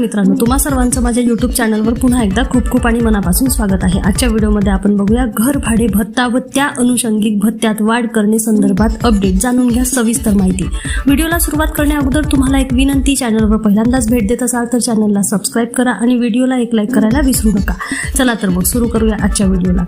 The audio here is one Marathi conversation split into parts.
मित्रांनो तुम्हा सर्वांचं माझ्या युट्यूब चॅनलवर पुन्हा एकदा खूप खूप आणि मनापासून स्वागत आहे. आजच्या व्हिडिओमध्ये आपण बघूया घर भाडे भत्ता व त्या अनुषंगिक भत्त्यात वाढ करणे संदर्भात अपडेट जाणून घ्या सविस्तर माहिती. व्हिडिओला सुरुवात करण्या अगोदर तुम्हाला एक विनंती चॅनलवर पहिल्यांदाच भेट देत असाल तर चॅनलला सबस्क्राईब करा आणि व्हिडिओला एक लाईक करायला विसरू नका. चला तर मग सुरू करूया आजच्या व्हिडिओला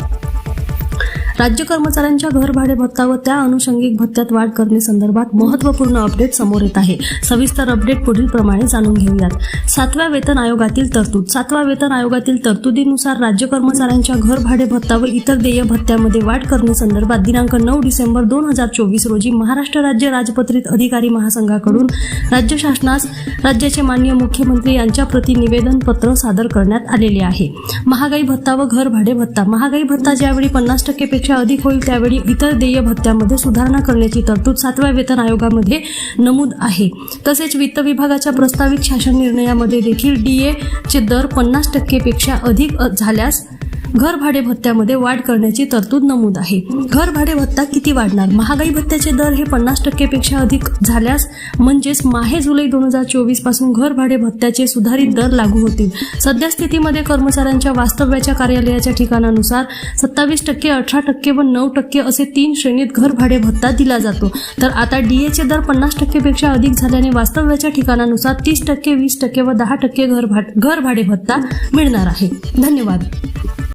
राज्य कर्मचाऱ्यांच्या घर भाडे भत्ता व त्या अनुषंगिक भत्त्यात वाढ करणे संदर्भात महत्त्वपूर्ण अपडेट समोर येत आहे. सविस्तर अपडेट पुढील प्रमाणे जाणून घेऊयात. सातव्या वेतन आयोगातील तरतूद. सातव्या वेतन आयोगातील तरतुदीनुसार राज्य कर्मचाऱ्यांच्या घर भाडे भत्ता व इतर देय भत्त्यामध्ये वाढ करणे संदर्भात दिनांक नऊ डिसेंबर दोन हजार चोवीस रोजी महाराष्ट्र राज्य राजपत्रित अधिकारी महासंघाकडून राज्य शासनास राज्याचे माननीय मुख्यमंत्री यांच्या प्रति निवेदन पत्र सादर करण्यात आलेले आहे. महागाई भत्ता व घर भाडे भत्ता. महागाई भत्ता ज्यावेळी पन्नास टक्केपेक्षा अधिक होईल त्यावेळी इतर देय भत्त्यामध्ये सुधारणा करण्याची तरतूद सातव्या वेतन आयोगामध्ये नमूद आहे. तसेच वित्त विभागाच्या प्रस्तावित शासन निर्णयामध्ये देखील डीए चे दर पन्नास टक्केपेक्षा अधिक झाल्यास घर भाडे भत्त्यामध्ये वाढ करण्याची तरतूद नमूद आहे. घर भाडे भत्ता किती वाढणार? महागाई भत्त्याचे दर हे पन्नास टक्केपेक्षा अधिक झाल्यास म्हणजेच माहे जुलै दोन हजार चोवीसपासून घर भाडे भत्त्याचे सुधारित दर लागू होतील. सध्या स्थितीमध्ये कर्मचाऱ्यांच्या वास्तव्याच्या कार्यालयाच्या ठिकाणानुसार सत्तावीस टक्के अठरा टक्के व नऊ टक्के असे तीन श्रेणीत घर भाडे भत्ता दिला जातो. तर आता डीएचे दर पन्नास टक्केपेक्षा अधिक झाल्याने वास्तव्याच्या ठिकाणानुसार तीस टक्के वीस टक्के व दहा टक्के घर भाड घर भाडे भत्ता मिळणार आहे. धन्यवाद.